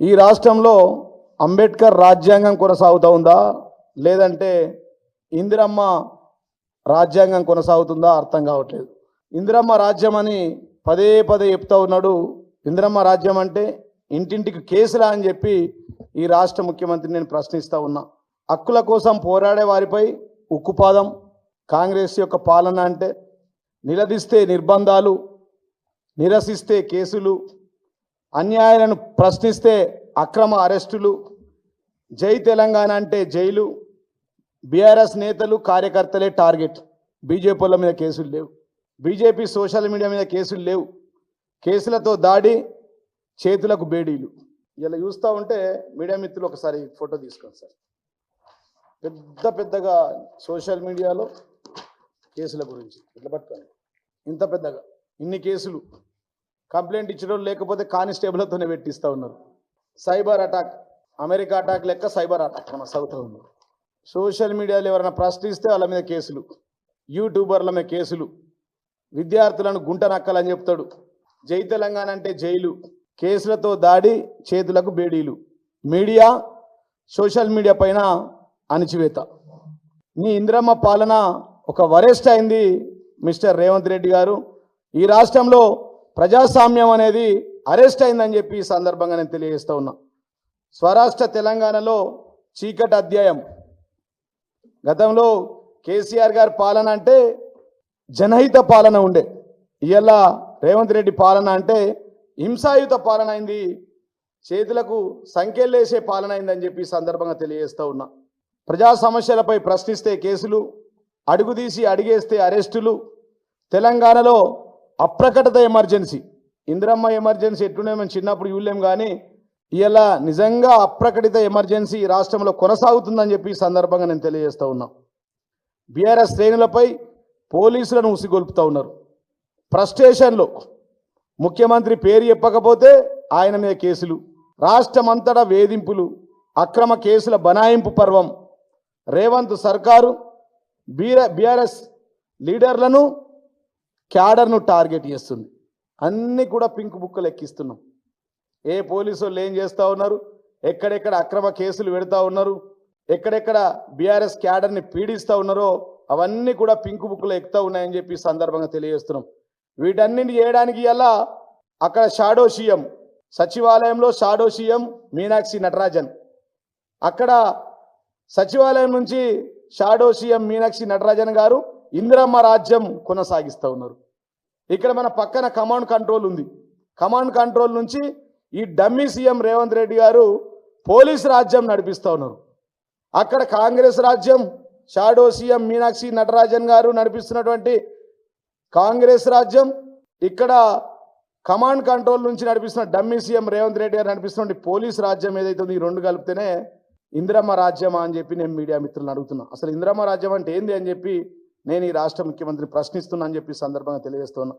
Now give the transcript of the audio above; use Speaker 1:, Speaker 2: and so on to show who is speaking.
Speaker 1: ఈ రాష్ట్రంలో అంబేద్కర్ రాజ్యాంగం కొనసాగుతూ ఉందా? లేదంటే ఇందిరమ్మ రాజ్యాంగం కొనసాగుతుందా? అర్థం కావట్లేదు. ఇందిరమ్మ రాజ్యం అని పదే పదే చెప్తా ఉన్నాడు. ఇందిరమ్మ రాజ్యం అంటే ఇంటింటికి కేసులా అని చెప్పి ఈ రాష్ట్ర ముఖ్యమంత్రిని నేను ప్రశ్నిస్తూ ఉన్నా. హక్కుల కోసం పోరాడే వారిపై ఉక్కుపాదం కాంగ్రెస్ యొక్క పాలన అంటే నిలదీస్తే నిర్బంధాలు నిరసిస్తే కేసులు అన్యాయాలను ప్రశ్నిస్తే అక్రమ అరెస్టులు జై తెలంగాణ అంటే జైలు బీఆర్ఎస్ నేతలు కార్యకర్తలే టార్గెట్. బీజేపీల మీద కేసులు లేవు. బీజేపీ సోషల్ మీడియా మీద కేసులు లేవు. కేసులతో దాడి చేతులకు బేడీలు. ఇలా చూస్తూ ఉంటే మీడియా మిత్రులు ఒకసారి ఫోటో తీసుకోండి సార్. పెద్ద పెద్దగా సోషల్ మీడియాలో కేసుల గురించి. ఇట్లా పట్టుకోండి ఇంత పెద్దగా. ఇన్ని కేసులు. కంప్లైంట్ ఇచ్చడం లేకపోతే కానిస్టేబుల్తోనే పెట్టిస్తూ ఉన్నారు. సైబర్ అటాక్ అమెరికా అటాక్ లెక్క సైబర్ అటాక్ మన సౌత్ ఉంది. సోషల్ మీడియాలో ఎవరైనా ప్రశ్నిస్తే వాళ్ళ మీద కేసులు యూట్యూబర్ల మీద కేసులు విద్యార్థులను గుంట నక్కలని చెప్తాడు. జై తెలంగాణ అంటే జైలు. కేసులతో దాడి చేతులకు బేడీలు. మీడియా సోషల్ మీడియా పైన అణిచివేత. నీ ఇంద్రమ్మ పాలన ఒక వరెస్ట్ అయింది మిస్టర్ రేవంత్ రెడ్డి గారు. ఈ రాష్ట్రంలో ప్రజాస్వామ్యం అనేది అరెస్ట్ అయిందని చెప్పి ఈ సందర్భంగా నేను తెలియజేస్తూ ఉన్నా. స్వరాష్ట్ర తెలంగాణలో చీకటి అధ్యాయం. గతంలో కేసీఆర్ గారి పాలన అంటే జనహిత పాలన ఉండే. ఇవాళ రేవంత్ రెడ్డి పాలన అంటే హింసాయుత పాలన అయింది. చేతులకు సంఖ్యలేసే పాలన అయిందని చెప్పి సందర్భంగా తెలియజేస్తూ ఉన్నా. ప్రజా సమస్యలపై ప్రశ్నిస్తే కేసులు అడుగుదీసి అడిగేస్తే అరెస్టులు. తెలంగాణలో అప్రకటిత ఎమర్జెన్సీ. ఇందిరమ్మ ఎమర్జెన్సీ ఎట్లునే మేము చిన్నప్పుడు చూడలేం కానీ ఇలా నిజంగా అప్రకటిత ఎమర్జెన్సీ ఈ రాష్ట్రంలో కొనసాగుతుందని చెప్పి ఈ సందర్భంగా నేను తెలియజేస్తూ ఉన్నా. బీఆర్ఎస్ శ్రేణులపై పోలీసులను ఉసిగొల్పుతూ ఉన్నారు. ఫ్రస్ట్రేషన్లో ముఖ్యమంత్రి పేరు చెప్పకపోతే ఆయన మీద కేసులు. రాష్ట్రమంతటా వేధింపులు అక్రమ కేసుల బనాయింపు పర్వం. రేవంత్ సర్కారు బీర బీఆర్ఎస్ లీడర్లను క్యాడర్ను టార్గెట్ చేస్తుంది. అన్నీ కూడా పింక్ బుక్కలు ఎక్కిస్తున్నాం. ఏ పోలీసు వాళ్ళు ఏం చేస్తూ ఉన్నారు? ఎక్కడెక్కడ అక్రమ కేసులు పెడతా ఉన్నారు? ఎక్కడెక్కడ బీఆర్ఎస్ క్యాడర్ని పీడిస్తూ ఉన్నారో అవన్నీ కూడా పింక్ బుక్లో ఎక్కుతా ఉన్నాయని చెప్పి సందర్భంగా తెలియజేస్తున్నాం. వీటన్నింటి చేయడానికి అలా అక్కడ షాడో సీఎం సచివాలయంలో షాడో సీఎం మీనాక్షి నటరాజన్. అక్కడ సచివాలయం నుంచి షాడో సీఎం మీనాక్షి నటరాజన్ గారు ఇందిరమ్మ రాజ్యం కొనసాగిస్తూ ఉన్నారు. ఇక్కడ మన పక్కన కమాండ్ కంట్రోల్ ఉంది. కమాండ్ కంట్రోల్ నుంచి ఈ డమ్మీ సీఎం రేవంత్ రెడ్డి గారు పోలీస్ రాజ్యం నడిపిస్తూ ఉన్నారు. అక్కడ కాంగ్రెస్ రాజ్యం షాడో సీఎం మీనాక్షి నటరాజన్ గారు నడిపిస్తున్నటువంటి కాంగ్రెస్ రాజ్యం ఇక్కడ కమాండ్ కంట్రోల్ నుంచి నడిపిస్తున్న డమ్మీ సీఎం రేవంత్ రెడ్డి గారు నడిపిస్తున్న పోలీస్ రాజ్యం ఏదైతే ఉంది ఈ రెండు కలిపితేనే ఇందిరమ్మ రాజ్యమా అని చెప్పి నేను మీడియా మిత్రులను అడుగుతున్నా. అసలు ఇందిరమ్మ రాజ్యం అంటే ఏంది అని చెప్పి నేను ఈ రాష్ట్ర ముఖ్యమంత్రిని ప్రశ్నిస్తున్నా అని చెప్పి సందర్భంగా తెలియజేస్తున్నా.